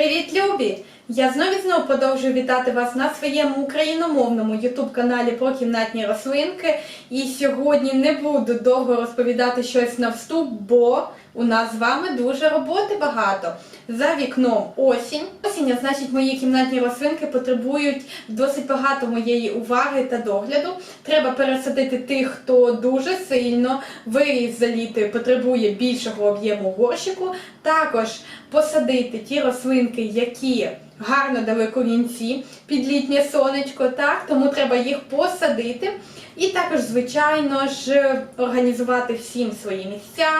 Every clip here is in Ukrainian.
Привіт, любі! Я знову і знову продовжую вітати вас на своєму україномовному ютуб-каналі про кімнатні рослинки. І сьогодні не буду довго розповідати щось на вступ, бо у нас з вами дуже роботи багато. За вікном осінь. Осінь, а значить, мої кімнатні рослинки потребують досить багато моєї уваги та догляду. Треба пересадити тих, хто дуже сильно виріс за літо і потребує більшого об'єму горщику. Також посадити ті рослинки, які гарно дали корінці під літнє сонечко, так тому треба їх посадити. І також, звичайно ж, організувати всім свої місця,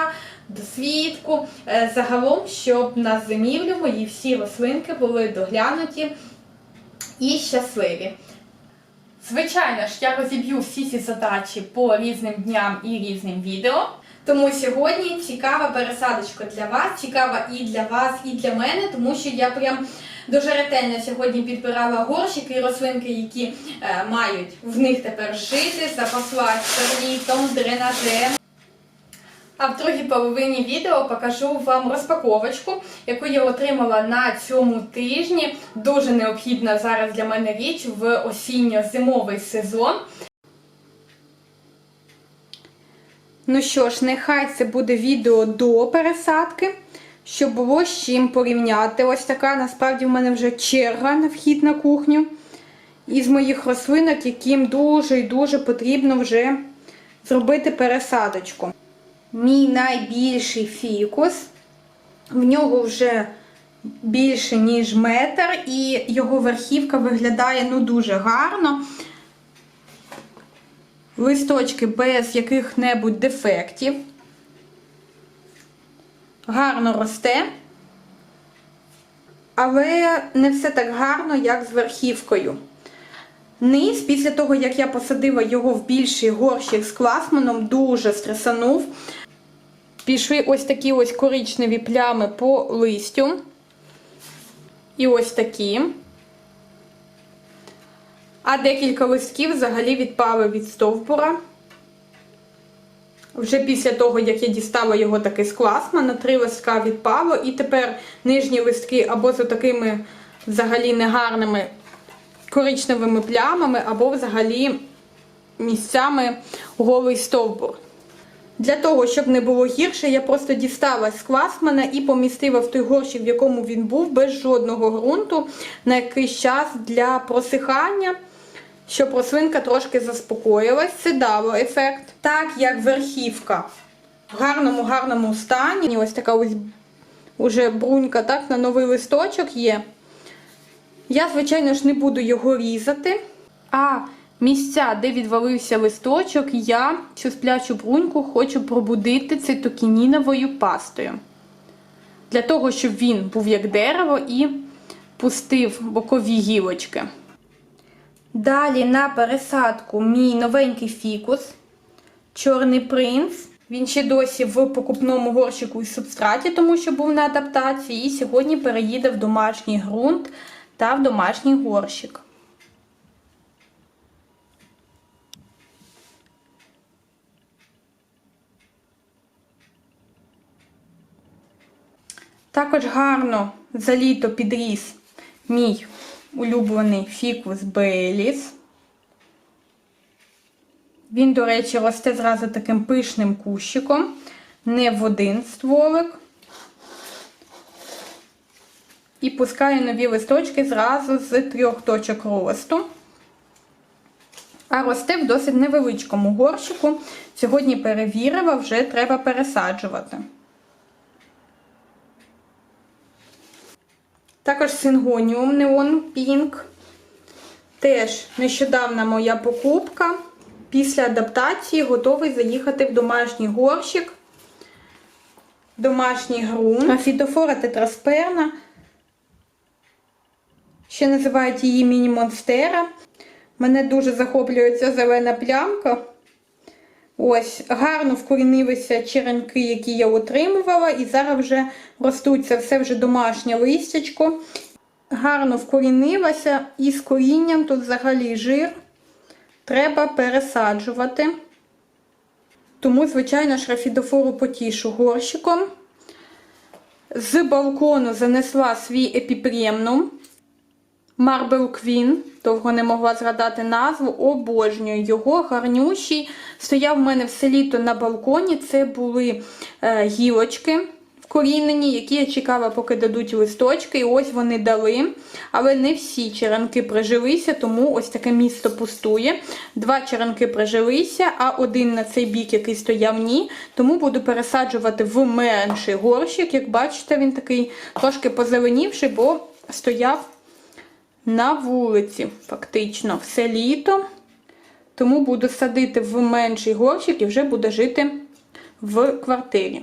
досвідку, е, загалом, щоб на зимівлю мої всі рослинки були доглянуті і щасливі. Звичайно ж, я розіб'ю всі ці задачі по різним дням і різним відео. Тому сьогодні цікава пересадочка для вас, цікава і для вас, і для мене, тому що я прям дуже ретельно сьогодні підбирала горщики і рослинки, які е, мають в них тепер жити, запаслась перлітом, дренажем. А в другій половині відео покажу вам розпаковочку, яку я отримала на цьому тижні. Дуже необхідна зараз для мене річ в осінньо-зимовий сезон. Ну що ж, нехай це буде відео до пересадки, щоб було з чим порівняти. Ось така насправді в мене вже черга на вхід на кухню. Із моїх рослинок, яким дуже і дуже потрібно вже зробити пересадочку. Мій найбільший фікус. В нього вже більше, ніж метр, і його верхівка виглядає ну дуже гарно. Листочки без яких-небудь дефектів. Гарно росте. Але не все так гарно, як з верхівкою. Низ, після того, як я посадила його в більший горщик з класманом, дуже стресанув. Пішли ось такі ось коричневі плями по листю. І ось такі. А декілька листків взагалі відпали від стовбура. Вже після того, як я дістала його таки з класмана, три листка відпало, і тепер нижні листки або з такими взагалі негарними коричневими плямами, або взагалі місцями голий стовбур. Для того, щоб не було гірше, я просто дістала з класмана і помістила в той горщик, в якому він був, без жодного ґрунту на якийсь час для просихання, щоб рослинка трошки заспокоїлась. Це дало ефект. Так як верхівка в гарному-гарному стані. Ось така ось уже брунька так, на новий листочок є. Я, звичайно ж, не буду його різати. А місця, де відвалився листочок, я цю сплячу бруньку хочу пробудити цитокініновою пастою. Для того, щоб він був як дерево і пустив бокові гілочки. Далі на пересадку мій новенький фікус, чорний принц. Він ще досі в покупному горщику і субстраті, тому що був на адаптації, і сьогодні переїде в домашній ґрунт та в домашній горщик. Також гарно за літо підріс мій улюблений фікус Беліс. Він, до речі, росте зразу таким пишним кущиком, не в один стволик. І пускає нові листочки зразу з трьох точок росту. А росте в досить невеличкому горщику. Сьогодні перевірила, вже треба пересаджувати. Також сингоніум Neon Pink. Теж нещодавна моя покупка. Після адаптації готовий заїхати в домашній горщик, домашній ґрунт. Фітофора тетрасперна. Ще називають її міні-монстера. Мене дуже захоплює ця зелена плямка. Ось, гарно вкорінилися черенки, які я отримувала, і зараз вже ростуть це все вже домашнє листячко. Гарно вкорінилася і з корінням тут взагалі жир. Треба пересаджувати. Тому, звичайно, шрафідофору потішу горщиком. З балкону занесла свій епіпремнум. Marble Queen, довго не могла згадати назву, обожнюю його, гарнющий. Стояв в мене все літо на балконі. Це були е, гілочки вкорінені, які я чекала, поки дадуть листочки. І ось вони дали. Але не всі черенки прижилися, тому ось таке місто пустує. Два черенки прижилися, а один на цей бік, який стояв, ні. Тому буду пересаджувати в менший горщик. Як бачите, він такий трошки позеленівший, бо стояв на вулиці, фактично, все літо. Тому буду садити в менший горщик і вже буде жити в квартирі.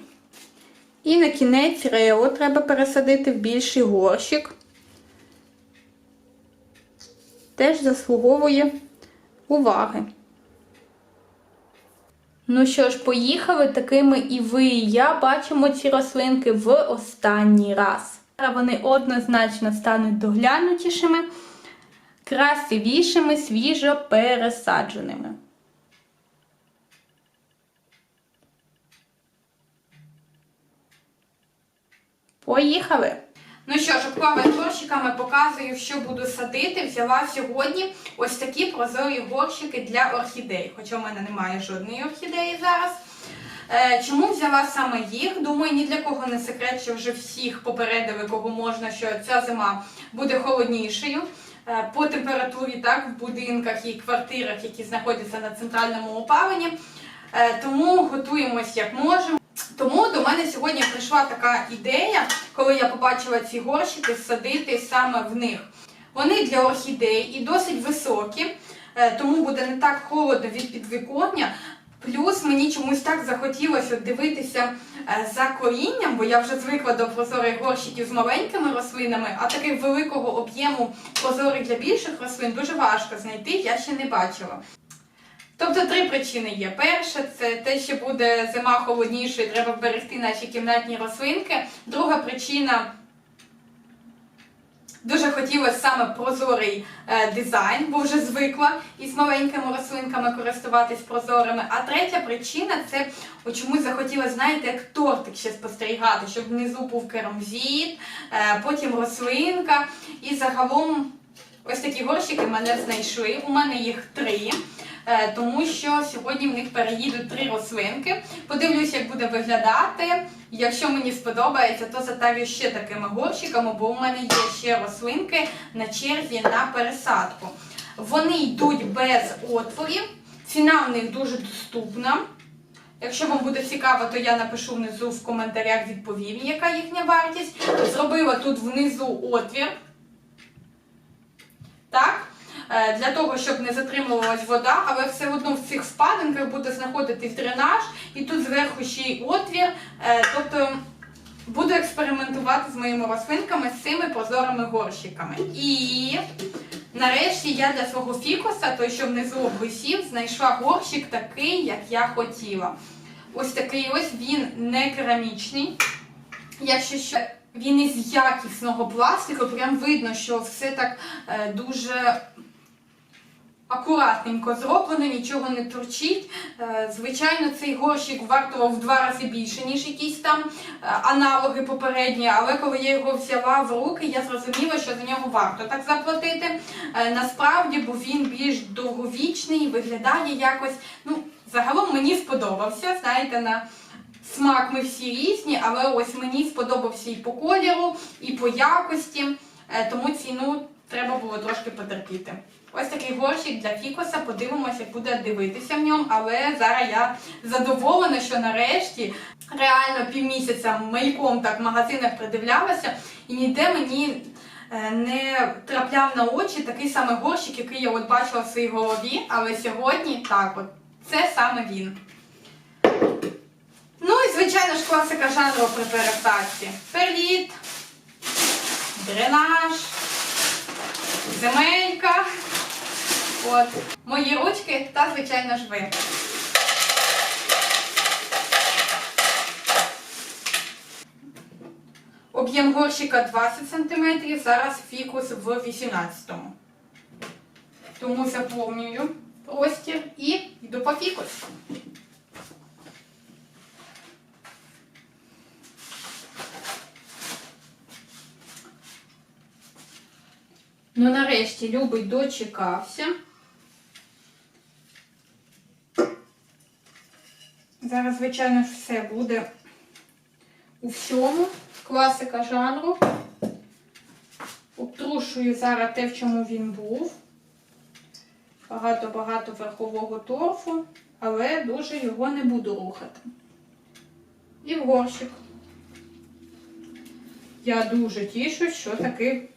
І на кінець рео треба пересадити в більший горщик. Теж заслуговує уваги. Ну що ж, поїхали такими і ви, і я бачимо ці рослинки в останній раз. Вони однозначно стануть доглянутішими, красивішими, свіжо пересадженими. Поїхали! Ну що обклала горщиками показую, що буду садити. Взяла сьогодні ось такі прозорі горщики для орхідей. Хоча в мене немає жодної орхідеї зараз. Е, Чому взяла саме їх? Думаю, ні для кого не секрет, що вже всіх попередили, кого можна, що ця зима буде холоднішою. Е, По температурі, так, в будинках і квартирах, які знаходяться на центральному опаленні. Е, Тому готуємось як можемо. Тому до мене сьогодні прийшла така ідея, коли я побачила ці горщики, садити саме в них. Вони для орхідей і досить високі, тому буде не так холодно від підвіконня. Плюс мені чомусь так захотілося дивитися е, за корінням, бо я вже звикла до прозорих горщиків з маленькими рослинами, а таких великого об'єму прозорих для більших рослин дуже важко знайти, я ще не бачила. Тобто три причини є. Перша це те, що буде зима холоднішою, треба вберегти наші кімнатні рослинки. Друга причина дуже хотілося саме прозорий е, дизайн, бо вже звикла із маленькими рослинками користуватись прозорими. А третя причина це чомусь захотіла, знаєте, як тортик ще спостерігати, щоб внизу був керамзіт, е, потім рослинка. І загалом ось такі горщики мене знайшли. У мене їх три. Е, тому що сьогодні в них переїдуть три рослинки. Подивлюсь, як буде виглядати. Якщо мені сподобається, то затарю ще такими горщиками, бо у мене є ще рослинки на черзі на пересадку. Вони йдуть без отворів, ціна в них дуже доступна. Якщо вам буде цікаво, то я напишу внизу в коментарях відповім, яка їхня вартість. Зробила тут внизу отвір. Е, Для того, щоб не затримувалась вода, але все одно в цих впадинках буде знаходитись дренаж, і тут зверху ще й отвір. Е, Тобто буду експериментувати з моїми рослинками з цими прозорими горщиками. І нарешті я для свого фікуса, той, що внизу обвисів, знайшла горщик такий, як я хотіла. Ось такий ось він не керамічний. Якщо що, він із якісного пластику, прям видно, що все так е, дуже акуратненько зроблено, нічого не торчить. Е, Звичайно, цей горщик вартував в два рази більше, ніж якісь там е, аналоги попередні, але коли я його взяла в руки, я зрозуміла, що за нього варто так заплатити. Е, Насправді, бо він більш довговічний, виглядає якось. Ну, загалом мені сподобався. Знаєте, на смак ми всі різні, але ось мені сподобався і по кольору, і по якості, тому ціну треба було трошки потерпіти. Ось такий горщик для фікуса, подивимося, як буде дивитися в ньому, але зараз я задоволена, що нарешті реально півмісяця маяком так в магазинах придивлялася, і ніде мені е, не трапляв на очі такий самий горщик, який я от бачила в своїй голові, але сьогодні так от, це саме він. Ну і звичайно ж класика жанру при пересадці. Перліт, дренаж, земелька компот, мої ручки та, звичайно, ж ви. Об'єм горщика 20 см, зараз фікус в 18 Тому заповнюю простір і йду по фікусу. Ну нарешті любий дочекався. Звичайно ж, все буде у всьому. Класика жанру. Обтрушую зараз те, в чому він був. Багато-багато верхового торфу, але дуже його не буду рухати. І в горщик. Я дуже тішусь, що таки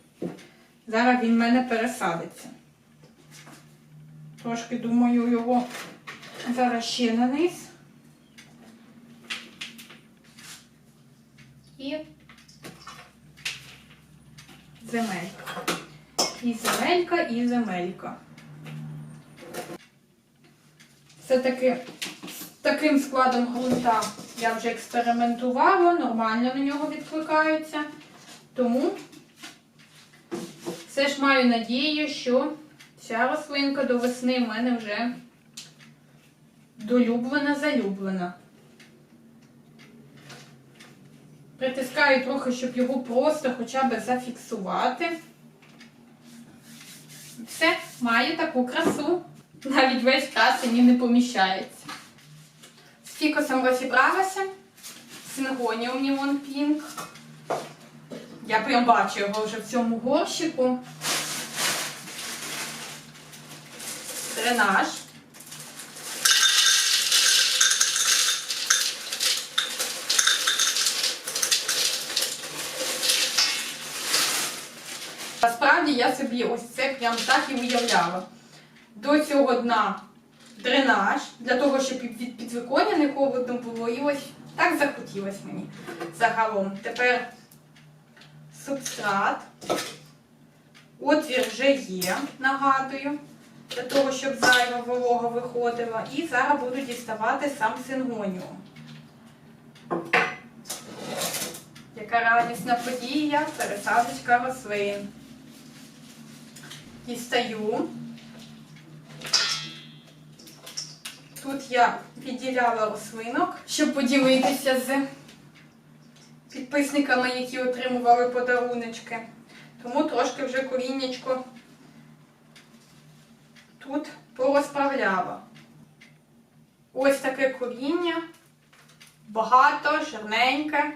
зараз він в мене пересадиться. Трошки думаю його зараз ще на І земелька. І земелька, і земелька. Все-таки з таким складом ґрунта я вже експериментувала, нормально на нього відкликаються. Тому все ж маю надію, що ця рослинка до весни в мене вже долюблена, залюблена. Притискаю трохи, щоб його просто хоча б зафіксувати. Все, маю таку красу. Навіть весь красені не поміщається. З фікусом розібралася. Сингоніум Neon Pink. Я прям бачу його вже в цьому горщику. Дренаж. Насправді я собі ось це прям так і уявляла. До цього дна дренаж, для того, щоб від підвиконня не холодно було. І ось так захотілося мені загалом. Тепер субстрат. Отвір вже є, нагадую, для того, щоб зайва волога виходила. І зараз буду діставати сам сингоніум. Яка радісна подія, пересадочка рослин. Дістаю. Тут я відділяла рослинок, щоб поділитися з підписниками, які отримували подаруночки. Тому трошки вже коріннячко тут порозправляла. Ось таке коріння, багато, жирненьке.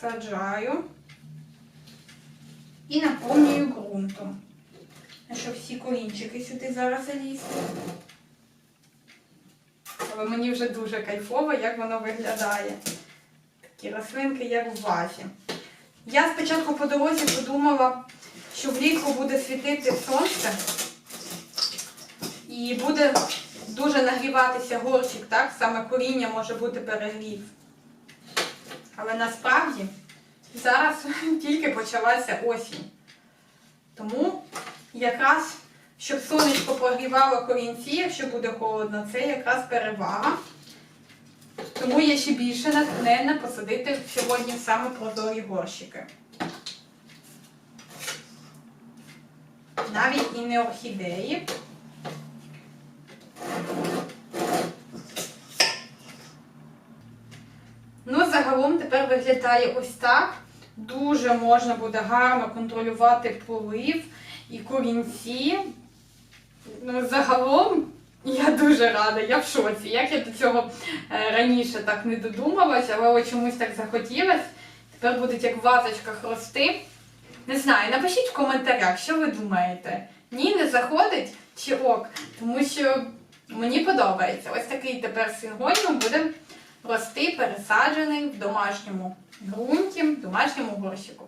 Саджаю і наповнюю ґрунтом. Щоб всі корінчики сюди зараз залізли. Але мені вже дуже кайфово, як воно виглядає. Такі рослинки, як в вазі. Я спочатку по дорозі подумала, що влітку буде світити сонце і буде дуже нагріватися горщик, так? Саме коріння може бути перегрів. Але насправді зараз тільки почалася осінь. Тому якраз, щоб сонечко прогрівало корінці, якщо буде холодно, це якраз перевага. Тому я ще більше натхненна посадити сьогодні саме прозорі горщики. Навіть і не орхідеї. Ну, загалом тепер виглядає ось так. Дуже можна буде гарно контролювати полив і корінці. Ну, загалом я дуже рада, я в шоці. Як я до цього е, раніше так не додумалась, але чомусь так захотілося. Тепер будуть як в вазочках рости. Не знаю, напишіть в коментарях, що ви думаєте. Ні, не заходить чи ок. Тому що мені подобається. Ось такий тепер сингоніум буде рости, пересаджений в домашньому ґрунті, в домашньому горщику.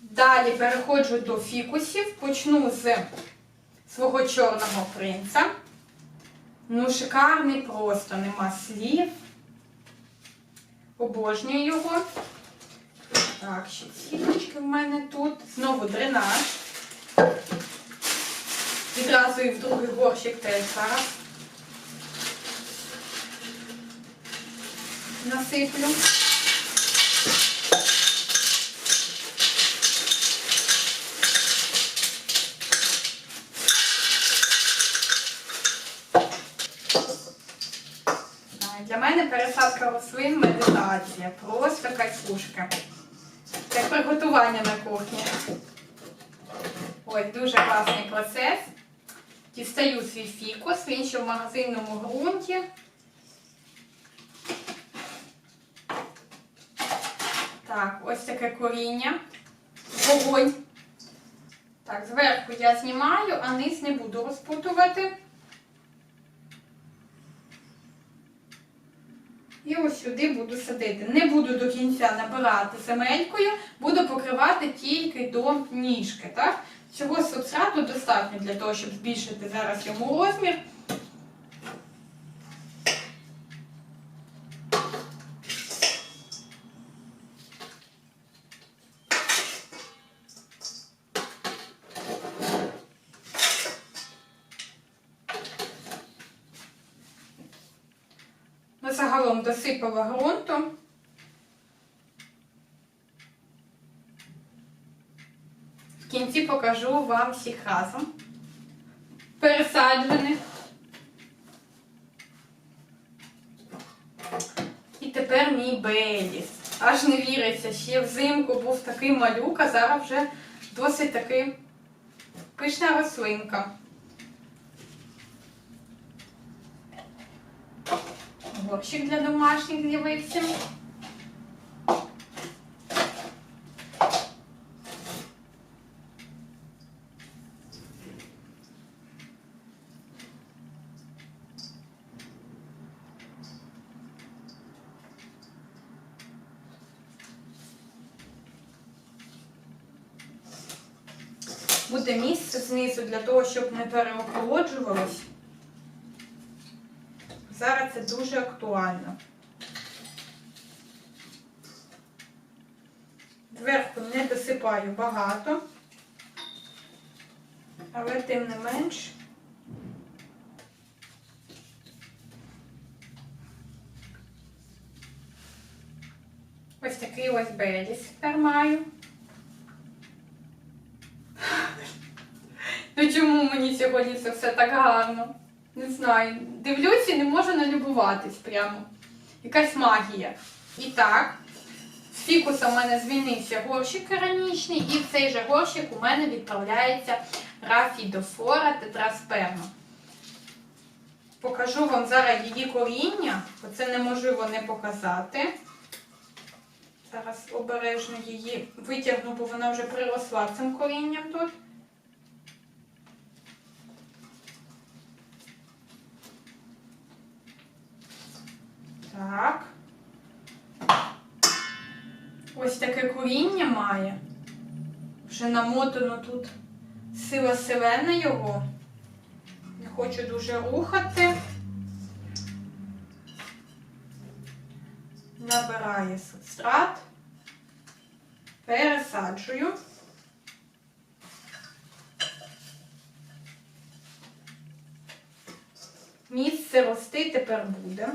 Далі переходжу до фікусів. Почну з свого чорного принца. Ну, шикарний просто, нема слів. Обожнюю його. Так, ще сіточки в мене тут. Знову дренаж. Відразу і в другий горщик теж зараз. Насиплю. Для мене пересадка рослин медитація. Просто кайфушка. Як приготування на кухні. Ось дуже класний процес. Дістаю свій фікус, він ще в магазинному ґрунті. Так, ось таке коріння. Вогонь. Так, зверху я знімаю, а низ не буду розпутувати. І ось сюди буду садити. Не буду до кінця набирати земелькою, буду покривати тільки до ніжки. Так? Цього субстрату достатньо для того, щоб збільшити зараз йому розмір. Ну, загалом досипала ґрунту. В кінці покажу вам всіх разом. Пересаджених. І тепер мій Беліс. Аж не віриться, ще взимку був такий малюк, а зараз вже досить таки пишна рослинка. Горщик для домашніх з'явився. Буде місце знизу для того, щоб не переохолоджувалось. Зараз це дуже актуально. Зверху не досипаю багато, але тим не менш. Ось такий ось беліс тепер маю. Ну чому мені сьогодні це все так гарно? Не знаю. Дивлюся і не можу налюбуватись прямо. Якась магія. І так, з фікуса в мене звільнився горщик керамічний, і в цей же горщик у мене відправляється рафідофора тетрасперма. Покажу вам зараз її коріння, бо це неможливо не показати. Зараз обережно її витягну, бо вона вже приросла цим корінням тут. Так. Ось таке коріння має. Вже намотано тут сила селена його. Не хочу дуже рухати. Набирає субстрат. Пересаджую. Місце рости тепер буде.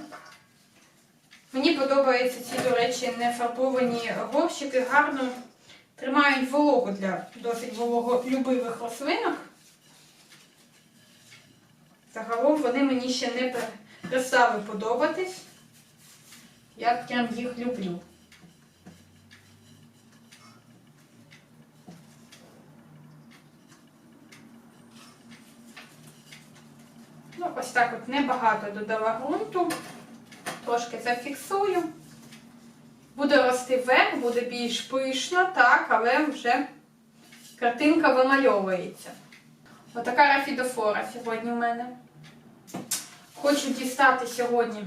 Мені подобаються ці, до речі, не фарбовані горщики, гарно тримають вологу для досить вологолюбивих рослинок. Загалом вони мені ще не перестали подобатись. Я прям їх люблю. Ну, ось так от небагато додала ґрунту. Трошки зафіксую. Буде рости вверх, буде більш пишно, так, але вже картинка вимальовується. Отака рафідофора сьогодні в мене. Хочу дістати сьогодні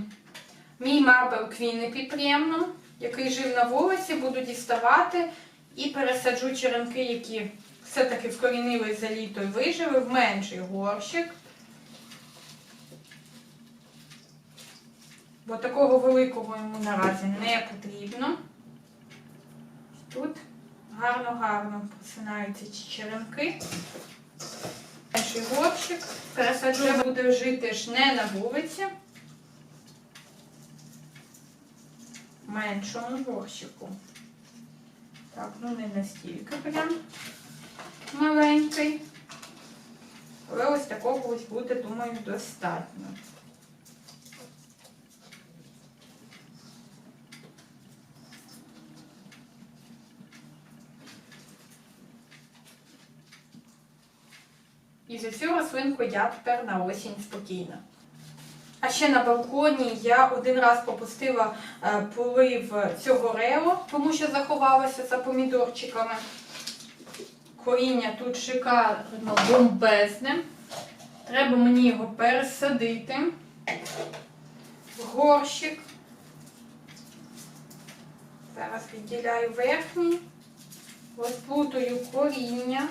мій марбел Квіни підприємно, який жив на вулиці, буду діставати і пересаджу черенки, які все-таки вкорінились за літо і вижили в менший горщик. Бо такого великого йому наразі не потрібно. Тут гарно-гарно просинаються черенки. Перший горщик. Пересаджу буде жити ж не на вулиці. Меншому горщику. Так, ну не настільки прям маленький. Але ось такого ось буде, думаю, достатньо. І за цю рослинку я тепер на осінь спокійна. А ще на балконі я один раз пропустила е, полив цього рео, тому що заховалася за помідорчиками. Коріння тут шикарно бомбезне. Треба мені його пересадити. В горщик. Зараз відділяю верхній, розплутую коріння.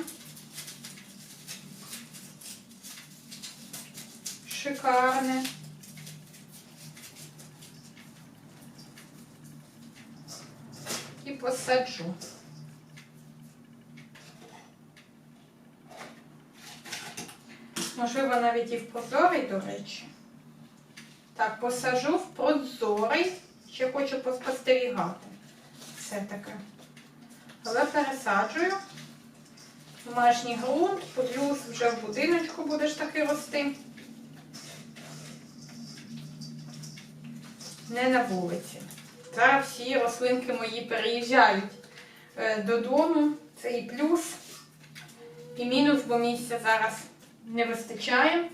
Шикарне. І посаджу. Можливо, навіть і в прозорий, до речі. Так, посажу в прозорий. Ще хочу поспостерігати. Все таке. Але пересаджую. Домашній ґрунт, плюс вже в будиночку будеш таки рости. Не на вулиці. Зараз всі рослинки мої переїжджають е, додому. Це і плюс, і мінус, бо місця зараз не вистачає.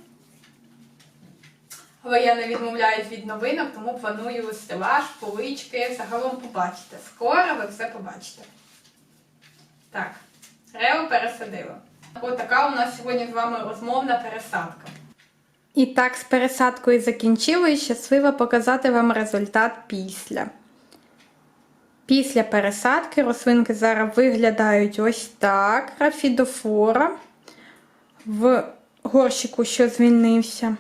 Але я не відмовляюсь від новинок, тому планую стелаж, полички. Загалом побачите. Скоро ви все побачите. Так, Рео пересадила. Ось така у нас сьогодні з вами розмовна пересадка. І так, з пересадкою закінчила і щаслива показати вам результат після. Після пересадки рослинки зараз виглядають ось так. Рафідофора в горщику, що звільнився.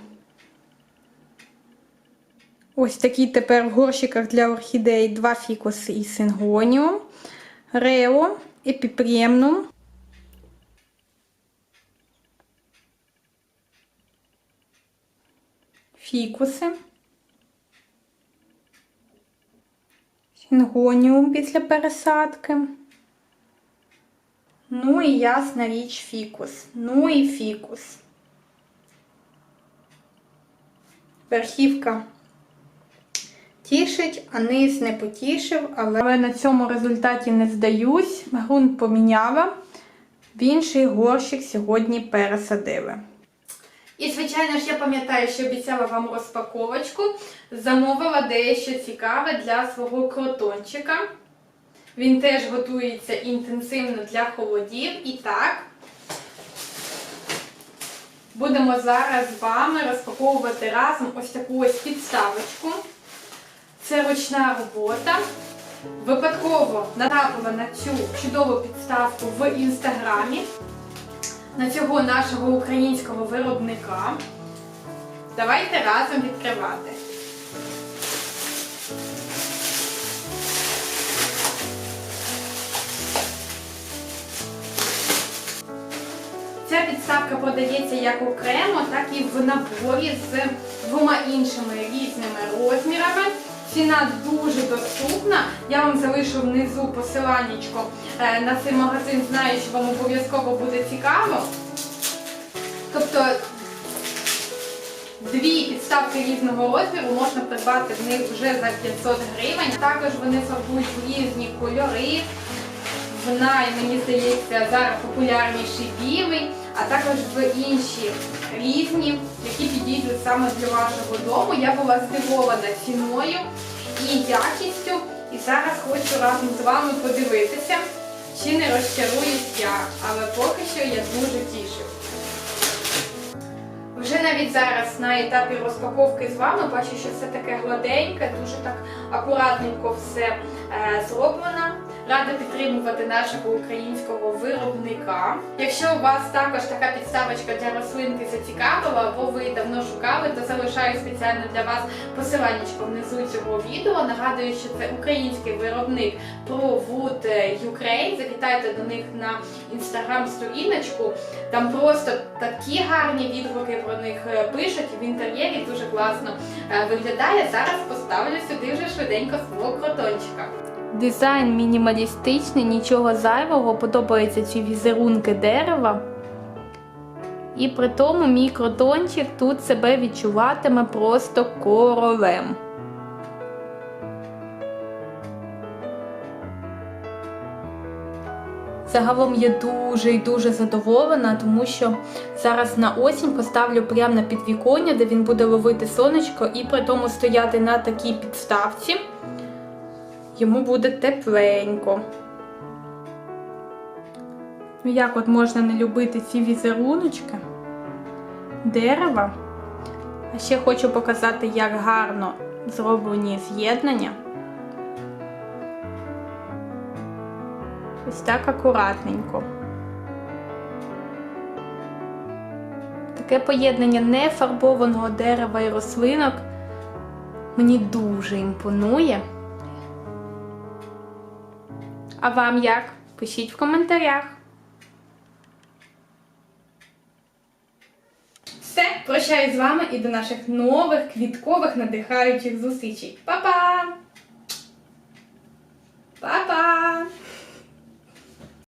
Ось такі тепер в горщиках для орхідей два фікуси і сингоніум, рео, епіпремнум. Фікуси. Сингоніум після пересадки. Ну і ясна річ фікус. Ну і фікус. Верхівка тішить, а низ не потішив, але на цьому результаті не здаюсь. Грунт поміняла. В інший горщик сьогодні пересадили. І, звичайно ж, я пам'ятаю, що обіцяла вам розпаковочку. Замовила дещо цікаве для свого кротончика. Він теж готується інтенсивно для холодів. І так, будемо зараз з вами розпаковувати разом ось таку ось підставочку. Це ручна робота. Випадково натрапила на цю чудову підставку в інстаграмі на цього нашого українського виробника. Давайте разом відкривати. Ця підставка продається як окремо, так і в наборі з двома іншими різними розмірами. Ціна дуже доступна. Я вам залишу внизу посиланнячко е, на цей магазин, знаю, що вам обов'язково буде цікаво. Тобто дві підставки різного розміру можна придбати в них вже за 500 гривень. Також вони фарбують різні кольори. В най, мені здається, зараз популярніший білий, а також в інші різні, які підійдуть саме для вашого дому. Я була здивована ціною і якістю. І зараз хочу разом з вами подивитися, чи не розчаруюсь я. Але поки що я дуже тішу. Вже навіть зараз на етапі розпаковки з вами бачу, що все таке гладеньке, дуже так акуратненько все е, зроблено. Рада підтримувати нашого українського виробника. Якщо у вас також така підставочка для рослинки зацікавила, або ви давно шукали, то залишаю спеціально для вас посиланнячко внизу цього відео. Нагадую, що це український виробник ProWood Ukraine. Завітайте до них на інстаграм-сторіночку. Там просто такі гарні відгуки про них е, пишуть в інтер'єрі. Дуже класно е, виглядає. Зараз поставлю сюди вже швиденько свого кротончика. Дизайн мінімалістичний, нічого зайвого, подобаються ці візерунки дерева. І при тому мій кротончик тут себе відчуватиме просто королем. Загалом я дуже і дуже задоволена, тому що зараз на осінь поставлю прямо на підвіконня, де він буде ловити сонечко, і при тому стояти на такій підставці. Йому буде тепленько. Ну як от можна не любити ці візеруночки дерева? А ще хочу показати, як гарно зроблені з'єднання. Ось так акуратненько. Таке поєднання нефарбованого дерева і рослинок мені дуже імпонує. А вам як? Пишіть в коментарях. Все, прощаюсь з вами і до наших нових квіткових надихаючих зустрічей. Па-па!